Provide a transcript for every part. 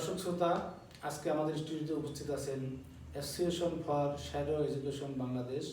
দর্শক শ্রোতা আজকে আমাদের স্টুডিওতে উপস্থিত আছেন association for shadow education Bangladesh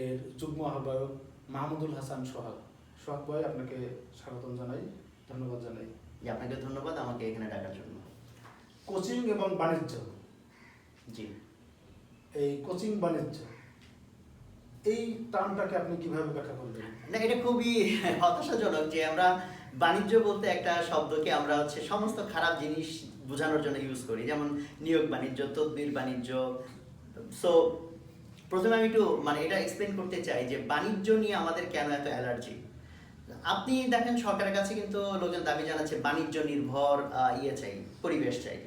এর যুগ্ম আহ্বায়ক মাহমুদুল হাসান সোহাগ। সোহাগ ভাই আপনাকে স্বাগতম জানাই ধন্যবাদ জানাই। জি আপনাকে ধন্যবাদ আমাকে এখানে ডাকার জন্য। কোচিং এবং বাণিজ্য। জি। এই কোচিং বাণিজ্য এই টার্মটাকে আপনি কীভাবে ব্যাখ্যা করবেন? না এটা খুবই হতাশাজনক যে আমরা বাণিজ্য বলতে একটা শব্দকে আমরা হচ্ছে সমস্ত খারাপ জিনিস বোঝানোর জন্য ইউজ করি। যেমন নিয়োগ বাণিজ্য, তদবির বাণিজ্য। সো প্রথমে আমি একটু মানে এটা এক্সপ্লেন করতে চাই যে বাণিজ্য নিয়ে আমাদের কেন এত অ্যালার্জি আপনি দেখেন সরকারের কাছে কিন্তু লোকজন দাবি জানাচ্ছে বাণিজ্য নির্ভর ইয়ে চাই, পরিবেশ চাই।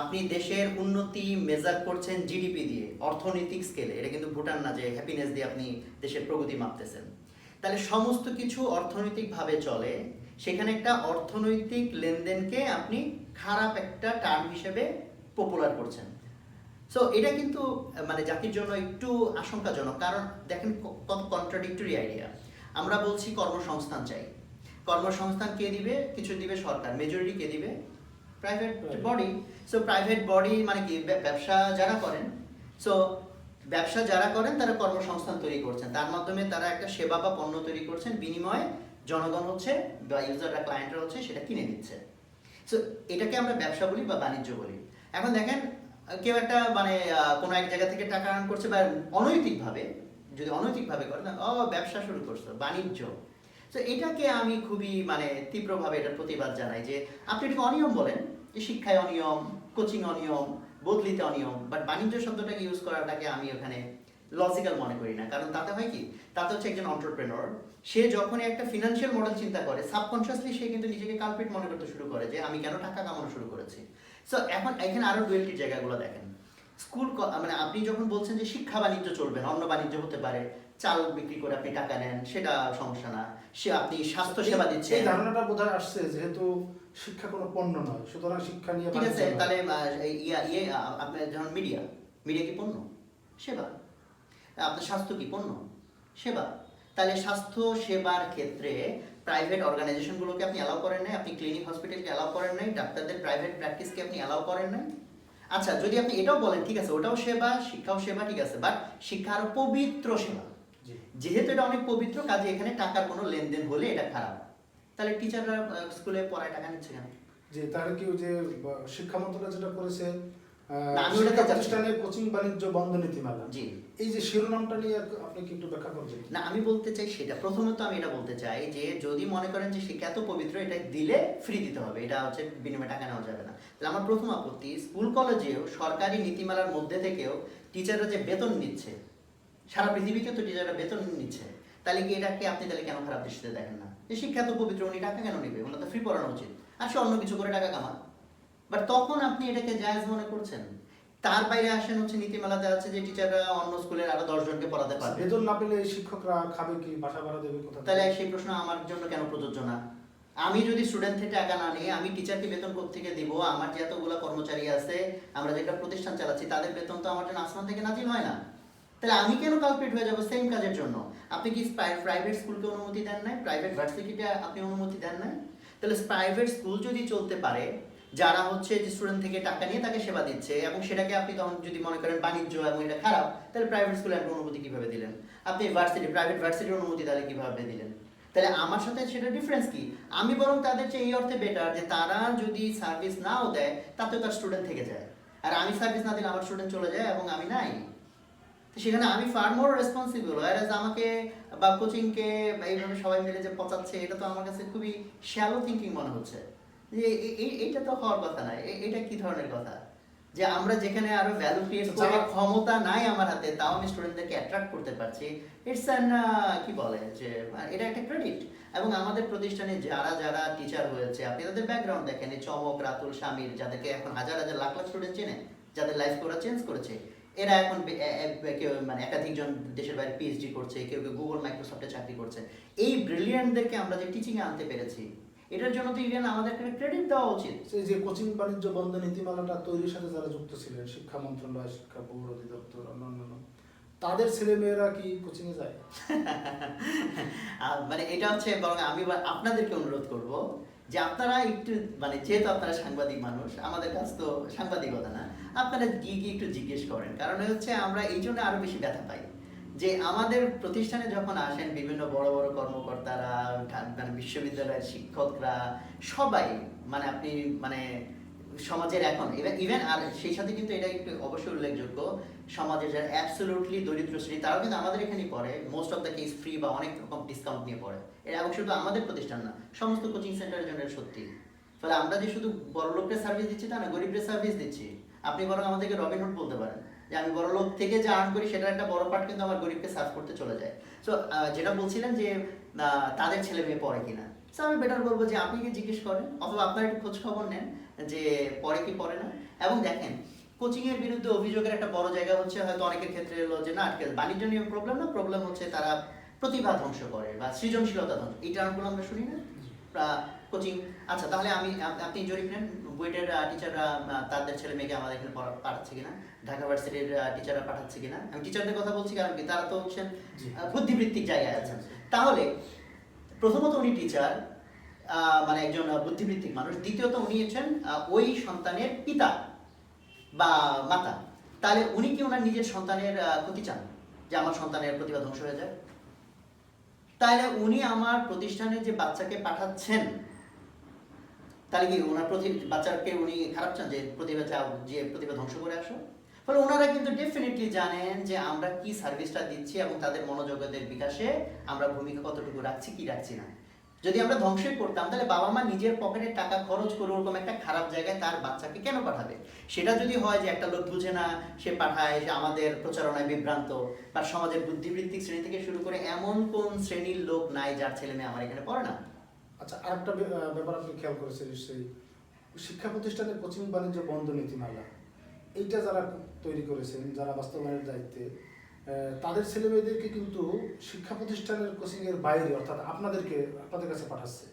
আপনি দেশের উন্নতি মেজার করছেন জিডিপি দিয়ে, অর্থনৈতিক স্কেলে এটা কিন্তু ভুটান না যে হ্যাপিনেস দিয়ে আপনি দেশের প্রগতি মাপতেছেন। তাহলে সমস্ত কিছু অর্থনৈতিকভাবে চলে সেখানে একটা অর্থনৈতিক লেনদেনকে আপনি খারাপ একটা টার্ম হিসেবে পপুলার করছেন। সো এটা কিন্তু মানে জাতির জন্য একটু আশঙ্কাজনক কারণ দেখেন কত কন্ট্রাডিক্টরি আইডিয়া আমরা বলছি কর্মসংস্থান চাই। কর্মসংস্থান কে দিবে? কিছু দিবে সরকার। মেজরিটি কে দিবে? Private body so private body মানে কি? ব্যবসা যারা করেন। সো ব্যবসা যারা করেন, তারা কর্মসংস্থান তৈরি করছেন। তার মাধ্যমে তারা একটা সেবা বা পণ্য তৈরি করছেন। বিনিময়ে জনগণ হচ্ছে বা ইউজাররা ক্লায়েন্টরা হচ্ছে সেটা কিনে নিচ্ছে। সো এটাকে আমরা ব্যবসা বলি বা বাণিজ্য বলি। এখন দেখেন, কেউ একটা মানে কোনো এক জায়গা থেকে টাকা আর্ন করছে বা অনৈতিকভাবে, যদি অনৈতিকভাবে করে না ও, ব্যবসা শুরু করছে, বাণিজ্য। তো এটাকে আমি খুবই মানে তীব্রভাবে এটার প্রতিবাদ জানাই যে, আপনি এটাকে অনিয়ম বলেন, যে শিক্ষায় অনিয়ম কোচিং অনিয়ম বদলিতে অনিয়ম বাট বাণিজ্য শব্দটাকে ইউজ করাটাকে আমি ওখানে লজিক্যাল মনে করি না। কারণ তাতে হয় কি? তাতে হচ্ছে একজন অন্টারপ্রেনর সে যখনই একটা ফিনান্সিয়াল মডেল চিন্তা করে সাবকনসিয়াসলি সে কিন্তু নিজেকে কালপিট মনে করতে শুরু করে যে আমি কেন টাকা কামানো শুরু করেছি? সো এখন এখানে আরও ডুয়েলটির জায়গাগুলো দেখেন। স্কুল মানে আপনি যখন বলছেন যে শিক্ষা বাণিজ্য চলবে না, অন্য বাণিজ্য হতে পারে চাল বিক্রি করে আপনি টাকা নেন সেটা সমস্যা না। সে আপনি স্বাস্থ্য সেবা এই দিচ্ছেন। ধারণাটা বোধহয় আসছে যেহেতু শিক্ষা কোনো পণ্য নয় সুতরাং শিক্ষা নিয়ে ঠিক আছে তাহলে ইয়া ইয়ে আপনার যখন মিডিয়া মিডিয়া কি পণ্য? সেবা। আপনার স্বাস্থ্য কি পণ্য? সেবা। তাহলে স্বাস্থ্য সেবার ক্ষেত্রে প্রাইভেট অর্গানাইজেশনগুলোকে আপনি অ্যালাউ করেন নাই আপনি ক্লিনিক হসপিটালকে অ্যালাউ করেন নাই ডাক্তারদের প্রাইভেট প্র্যাকটিসকে আপনি অ্যালাউ করেন নাই। আচ্ছা যদি আপনি এটাও বলেন ঠিক আছে ওটাও সেবা শিক্ষাও সেবা ঠিক আছে বাট শিক্ষা আরও পবিত্র সেবা। যেহেতু এটা অনেক পবিত্র কাজে এখানে টাকার কোনো লেনদেন হলে এটা খারাপ। তাহলে টিচাররা স্কুলে পড়ায় টাকা নিচ্ছে কেন? যে তাহলে কি যে শিক্ষা মন্ত্রণালয় যেটা করেছে আহ, না, আমি ওটাতে শিক্ষা যাচ্ছি। প্রতিষ্ঠানে কোচিং বাণিজ্য বন্ধ নীতিমালা। জি। এই যে শিরোনামটা নিয়ে আপনি কি একটু ব্যাখ্যা করবেন? না আমি বলতে চাই সেটা। প্রথমত আমি এটা বলতে চাই যে যদি মনে করেন যে শিক্ষা এত পবিত্র এটা দিলে ফ্রি দিতে হবে। এটা হচ্ছে বিনিময়ে টাকা নেওয়া যাবে না। তাহলে আমার প্রথম আপত্তি স্কুল কলেজেও সরকারি নীতিমালার মধ্যে থেকেও টিচাররা যে বেতন নিচ্ছে সারা পৃথিবীতে তো টিচাররা বেতন নিচ্ছে তাহলে কি এটাকে আপনি তাহলে কেন খারাপ দৃষ্টিতে দেখেন না? যে শিক্ষা তো পবিত্র উনি টাকা কেন নেবে? ওনার তো ফ্রি পড়ানো উচিত। আর সে অন্য কিছু করে টাকা কামান বাট তখন আপনি এটাকে জায়জ মনে করছেন? তার বাইরে আসেন হচ্ছে নীতিমালাতে আছে যে টিচাররা অন্য স্কুলের আরও দশজনকে পড়াতে পারবে। বেতন না পেলে শিক্ষকরা খাবে কি? বাসা ভাড়া দেবে কোথা তাহলে সেই প্রশ্ন আমার জন্য কেন প্রযোজ্য না? আমি যদি স্টুডেন্ট থেকে টাকা না নিয়ে আমি টিচারকে বেতন থেকে দিব? আমার যে এতগুলো কর্মচারী আছে আমরা যে একটা প্রতিষ্ঠান চালাচ্ছি তাদের বেতন তো আমার জন্য আসমান থেকে নাজিল হয় না। তাহলে আমি কেন কালপিট হয়ে যাব সেম কাজের জন্য? আপনি কি প্রাইভেট স্কুলকে অনুমতি দেন নাই? প্রাইভেট ভার্সিটিতে আপনি অনুমতি দেন নাই? তাহলে প্রাইভেট স্কুল যদি চলতে পারে, যারা হচ্ছে যে স্টুডেন্ট থেকে টাকা নিয়ে তাকে সেবা দিচ্ছে এবং সেটাকে আপনি তখন যদি মনে করেন বাণিজ্য এবং এটা খারাপ, তাহলে প্রাইভেট স্কুলে আপনি অনুমতি কীভাবে দিলেন? আপনি ভার্সিটি প্রাইভেট ভার্সিটির অনুমতি তাহলে কীভাবে দিলেন? তাহলে আমার সাথে সেটা ডিফারেন্স কি? আমি বরং তাদের চেয়ে এই অর্থে বেটার যে তারা যদি সার্ভিস নাও দেয়, তাতে তার স্টুডেন্ট থেকে যায়। আর আমি সার্ভিস না দিলে আমার স্টুডেন্ট চলে যায় এবং আমি নাই। তো সেখানে আমি ফার মোর রেসপন্সিবল আর আমাকে বা কোচিংকে এইভাবে সবাই মিলে যে পচাচ্ছে এটা তো আমার কাছে খুবই শ্যালো থিঙ্কিং মনে হচ্ছে। যে এইটা তো হওয়ার কথা না এটা কি ধরনের কথা? যে আমরা যেখানে আরও ভ্যালু ক্রিয়েট করার ক্ষমতা নাই আমার হাতে তাও আমি স্টুডেন্টদেরকে অ্যাট্রাক্ট করতে পারছি। ইটস অ্যান কি বলে? যে এটা একটা ক্রেডিট এবং আমাদের প্রতিষ্ঠানে যারা যারা টিচার হয়েছে আপনি তাদের ব্যাকগ্রাউন্ড দেখেন চমক রাতুল স্বামীর যাদেরকে এখন হাজার হাজার লাখ লাখ স্টুডেন্ট চেনে যাদের লাইফ ওরা চেঞ্জ করেছে। এরা এখন কেউ মানে একাধিকজন দেশের বাইরে পিএইচডি করছে কেউ কেউ গুগল মাইক্রোসফটে চাকরি করছে। এই ব্রিলিয়ান্টদেরকে আমরা যে টিচিংয়ে আনতে পেরেছি এটার জন্য তো ইভেন আমাদের ক্রেডিট দেওয়া উচিত। যে কোচিং বাণিজ্য বন্ধ নীতিমালাটা তৈরির সাথে যারা যুক্ত ছিলেন শিক্ষা মন্ত্রণালয় শিক্ষা বোর্ড অধিদপ্তর অন্যান্য তাদের ছেলে মেয়েরা কি কোচিং এ যায়? মানে এটা হচ্ছে বরং আমি আপনাদেরকে অনুরোধ করব যে আপনারা একটু মানে যেহেতু আপনারা সাংবাদিক মানুষ আমাদের কাছ তো সাংবাদিকতা আপনারা গিয়ে গিয়ে একটু জিজ্ঞেস করেন। কারণ হচ্ছে আমরা এই জন্য আরও বেশি ব্যথা পাই। যে আমাদের প্রতিষ্ঠানে যখন আসেন বিভিন্ন বড় বড় কর্মকর্তারা মানে বিশ্ববিদ্যালয়ের শিক্ষকরা, সবাই মানে আপনি মানে সমাজের এখন ইভেন আর সেই সাথে কিন্তু এটা একটু অবশ্যই উল্লেখযোগ্য, সমাজের যারা অ্যাবসোলুটলি দরিদ্র শ্রেণি, তারাও কিন্তু আমাদের এখানেই পড়ে। Most of the case free বা অনেক রকম ডিসকাউন্ট নিয়ে পড়ে। এটা এবং শুধু আমাদের প্রতিষ্ঠান না, সমস্ত কোচিং সেন্টারের জন্য সত্যি। ফলে আমরা যে শুধু বড় লোককে সার্ভিস দিচ্ছি তা না, গরিবদের সার্ভিস দিচ্ছি। আপনি বরং আমাদেরকে রবিনহুড বলতে পারেন যে আমি বড় লোক থেকে যা আর্ন করি সেটার একটা বড় পার্ট কিন্তু আমার গরিবকে সার্ভ করতে চলে যায়। সো যেটা বলছিলেন যে তাদের ছেলে মেয়ে পড়ে কিনা। সো আমি বেটার বলব যে আপনি কি জিজ্ঞেস করেন অথবা আপনার একটু খোঁজ খবর নেন যে পড়ে কি পড়ে না। এবং দেখেন কোচিংয়ের বিরুদ্ধে অভিযোগের একটা বড় জায়গা হচ্ছে হয়তো অনেকের ক্ষেত্রে হলো যে না আজকে বাণিজ্য নিয়ে প্রবলেম না প্রবলেম হচ্ছে তারা প্রতিভা ধ্বংস করে বা সৃজনশীলতা ধ্বংস। এই টার্মগুলো আমরা শুনি না? কোচিং আচ্ছা তাহলে আমি আপনি জরিপ নেন বুয়েটের টিচাররা তাদের ছেলে মেয়েকে আমাদের এখানে পড়া- পাঠাচ্ছে কিনা ঢাকা ভার্সিটির টিচাররা পাঠাচ্ছে কিনা। আমি টিচারদের কথা বলছি কারণ কি তারা তো হচ্ছেন বুদ্ধিবৃত্তিক জায়গায় আছেন। তাহলে প্রথমত উনি টিচার মানে একজন বুদ্ধিবৃত্তিক মানুষ। দ্বিতীয়ত উনি হচ্ছেন ওই সন্তানের পিতা বা মাতা। তাহলে উনি কি ওনার নিজের সন্তানের ক্ষতি চান যে আমার সন্তানের প্রতিভা ধ্বংস হয়ে যায়? তাহলে উনি আমার প্রতিষ্ঠানে যে বাচ্চাকে পাঠাচ্ছেন তাহলে কি ওনার প্রতি বাচ্চাকে উনি খারাপ চান যে প্রতিভা চাও, যে প্রতিভা ধ্বংস করে আসো ফলে ওনারা কিন্তু ডেফিনেটলি জানেন যে আমরা কি সার্ভিসটা দিচ্ছি এবং তাদের মনোযোগের বিকাশে আমরা ভূমিকা কতটুকু রাখছি, কি রাখছি না। যদি আমরা ধ্বংসই করতাম, তাহলে বাবা মা নিজের পকেটে টাকা খরচ করে ওরকম একটা খারাপ জায়গায় তার বাচ্চাকে কেন পাঠাবে? সেটা যদি হয় যে একটা লোক বুঝে না, সে পাঠায় সে আমাদের প্রচারণায় বিভ্রান্ত বা সমাজের বুদ্ধিবৃত্তিক শ্রেণি থেকে শুরু করে এমন কোন শ্রেণির লোক নাই যার ছেলে মেয়ে আমার এখানে পড়ে না। আচ্ছা আরেকটা ব্যাপার আপনি খেয়াল করেছেন নিশ্চয়ই। শিক্ষা প্রতিষ্ঠানের কোচিং বাণিজ্য বন্ধ নীতিমালা। এইটা যারা তৈরি করেছেন, যারা বাস্তবায়নের দায়িত্বে তাদের ছেলে মেয়েদেরকে কিন্তু শিক্ষা প্রতিষ্ঠানের কোচিং এর বাইরে, অর্থাৎ আপনাদেরকে, আপনাদের কাছে পাঠাচ্ছে।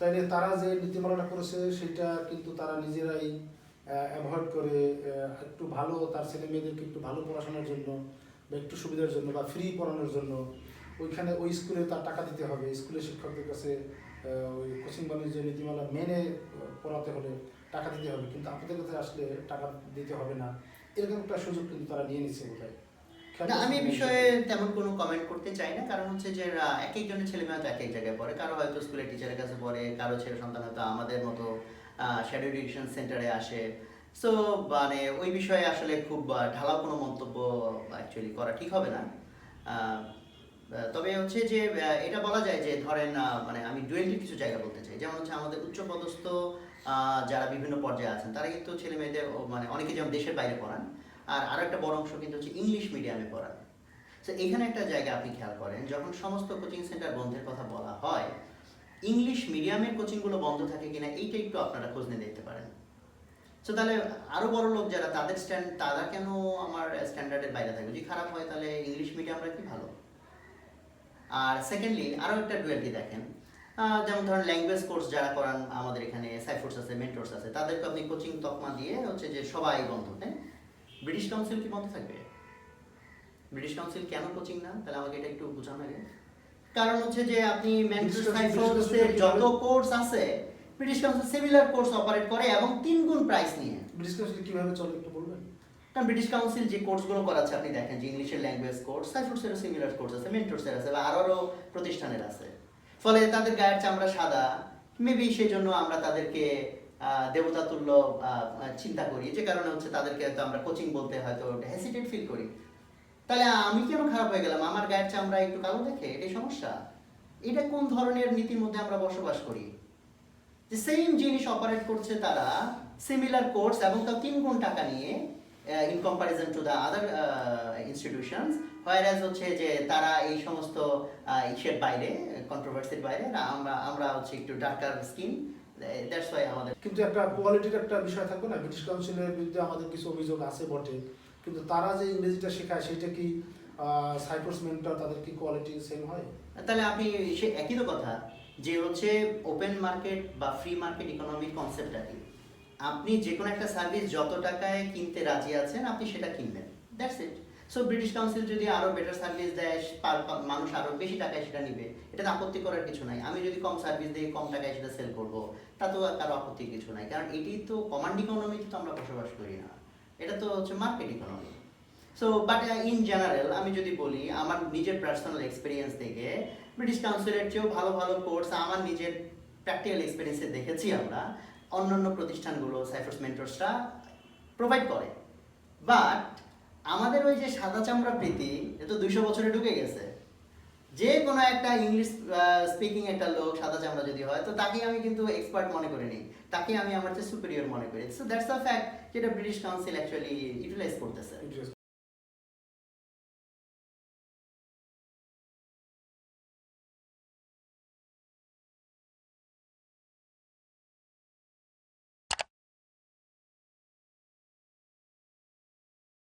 তাইলে তারা যে নীতিমালাটা করেছে সেটা কিন্তু তারা নিজেরাই অ্যাভয়েড করে একটু ভালো, তার ছেলে মেয়েদেরকে একটু ভালো পড়াশোনার জন্য বা একটু সুবিধার জন্য বা ফ্রি পড়ানোর জন্য ওইখানে ওই স্কুলে তার টাকা দিতে হবে। স্কুলের শিক্ষকদের কাছে ওই কোচিং বাণিজ্য নীতিমালা মেনে পড়াতে হলে টাকা দিতে হবে। কিন্তু আপনাদের কাছে আসলে টাকা দিতে হবে না। এরকম একটা সুযোগ কিন্তু তারা নিয়ে নিচ্ছে বোধ হয় না আমি এই বিষয়ে তেমন কোনো কমেন্ট করতে চাই না। কারণ হচ্ছে যে এক একজনের ছেলে মেয়ে হয়তো এক এক জায়গায় পড়ে। কারও হয়তো স্কুলের টিচারের কাছে পড়ে কারও ছেলে সন্তান হয়তো আমাদের মতো শ্যাডো এডুকেশন সেন্টারে আসে। সো মানে ওই বিষয়ে আসলে খুব ঢালাও কোনো মন্তব্য অ্যাকচুয়ালি করা ঠিক হবে না। তবে হচ্ছে যে এটা বলা যায় যে, ধরেন মানে আমি ডুয়েন্টি কিছু জায়গা বলতে চাই। যেমন হচ্ছে আমাদের উচ্চপদস্থ যারা বিভিন্ন পর্যায়ে আছেন, তারা কিন্তু ছেলে মেয়েদের মানে অনেকে যেমন দেশের বাইরে পড়ান, আর আরও একটা বড় অংশ কিন্তু হচ্ছে ইংলিশ মিডিয়ামে পড়ান। তো এখানে একটা জায়গা আপনি খেয়াল করেন, যখন সমস্ত কোচিং সেন্টার বন্ধের কথা বলা হয়, ইংলিশ মিডিয়ামের কোচিংগুলো বন্ধ থাকে কিনা, এইটা একটু আপনারা খোঁজ নিয়ে দেখতে পারেন। তো তাহলে আরও বড় লোক যারা, তাদের স্ট্যান্ড তারা কেন আমার স্ট্যান্ডার্ডের বাইরে থাকে যদি খারাপ হয়, তাহলে ইংলিশ মিডিয়ামরা কি ভালো? আর সেকেন্ডলি আরও একটা ডুয়েলটি দেখেন। যেমন ধরেন ল্যাঙ্গুয়েজ কোর্স যারা করান আমাদের এখানে সাইফোর্স আছে মেন্টরস আছে তাদেরকে আপনি কোচিং তকমা দিয়ে হচ্ছে যে সবাই বন্ধ তাই ব্রিটিশ কাউন্সিল কি বন্ধ থাকবে? ব্রিটিশ কাউন্সিল কেন কোচিং না? তাহলে আমাকে এটা একটু বোঝানো আগে। কারণ হচ্ছে যে আপনি যত কোর্স আছে British Council similar course operate করে এবং তিন গুণ প্রাইস নিয়ে। ব্রিটিশ কাউন্সিল কীভাবে চলে একটু বলবেন? কারণ ব্রিটিশ কাউন্সিল যে কোর্সগুলো করাচ্ছে আপনি দেখেন যে ইংলিশের ল্যাঙ্গুয়েজ কোর্স সাইফোর্সেরও সিমিলার কোর্স আছে মেন্টরসের আছে বা আরও প্রতিষ্ঠানের আছে। ফলে তাদের গায়ের চামড়া সাদা মেবি সেই জন্য আমরা তাদেরকে আহ, দেবতা তুল্য চিন্তা করি। যে কারণে হচ্ছে তাদেরকে হয়তো আমরা কোচিং বলতে হয়তো হেসিটেট ফিল করি। তাহলে আমি কেন খারাপ হয়ে গেলাম? আমার গায়ের চামড়া একটু কালো দেখে? এটাই সমস্যা? এটা কোন ধরনের নীতির মধ্যে আমরা বসবাস করি? যে সেম জিনিস অপারেট করছে তারা সিমিলার কোর্স এবং তাও তিন গুণ টাকা নিয়ে in comparison to the other institutions whereas হচ্ছে যে তারা এই সমস্ত ইসের বাইরে কন্ট্রোভার্সির বাইরে আমরা আমরা হচ্ছে একটু ডার্কার স্কিন দ্যাটস ওয়াই আমাদের কিন্তু একটা কোয়ালিটির একটা বিষয় থাকবে না ব্রিটিশ কাউন্সিলের বিরুদ্ধে আমাদের কিছু অভিযোগ আছে বটে। কিন্তু তারা যে ইংরেজিটা শেখায় সেটা কি সাইপ্রাস মেন্টর তাদের কি কোয়ালিটি সেম হয়? তাহলে আপনি সে একই তো কথা যে হচ্ছে ওপেন মার্কেট বা ফ্রি মার্কেট ইকোনমির কনসেপ্টটা কি। আপনি যে কোনো একটা সার্ভিস যত টাকায় কিনতে রাজি আছেন, আপনি সেটা কিনবেন। That's it so British Council যদি আরও বেটার সার্ভিস দেয় মানুষ আরও বেশি টাকায় সেটা নিবে এটা আপত্তি করার কিছু নাই। আমি যদি কম সার্ভিস দিই, কম টাকায় সেটা সেল করব, তাতেও কারও আপত্তি কিছু নাই। কারণ এটি তো কমান্ড ইকোনমিতে তো আমরা বসবাস করি না। এটা তো হচ্ছে market economy so but in general আমি যদি বলি, আমার নিজের পার্সোনাল এক্সপিরিয়েন্স থেকে ব্রিটিশ কাউন্সিলের চেয়েও ভালো ভালো কোর্স আমার নিজের প্র্যাকটিক্যাল এক্সপিরিয়েন্সে দেখেছি আমরা অন্যান্য প্রতিষ্ঠানগুলো সাইফার্স মেন্টরসরা প্রোভাইড করে। বাট আমাদের ওই যে সাদা চামড়া প্রীতি, এ তো দুইশো বছরে ঢুকে গেছে। যে কোনো একটা ইংলিশ স্পিকিং একটা লোক সাদা চামড়া যদি হয়, তো তাকে আমি কিন্তু এক্সপার্ট মনে করে নিই। তাকে আমি আমার চেয়ে সুপিরিয়র মনে করি। সো দ্যাটস আ ফ্যাক্ট যেটা ব্রিটিশ কাউন্সিল অ্যাকচুয়ালি ইউটিলাইজ করতেছে।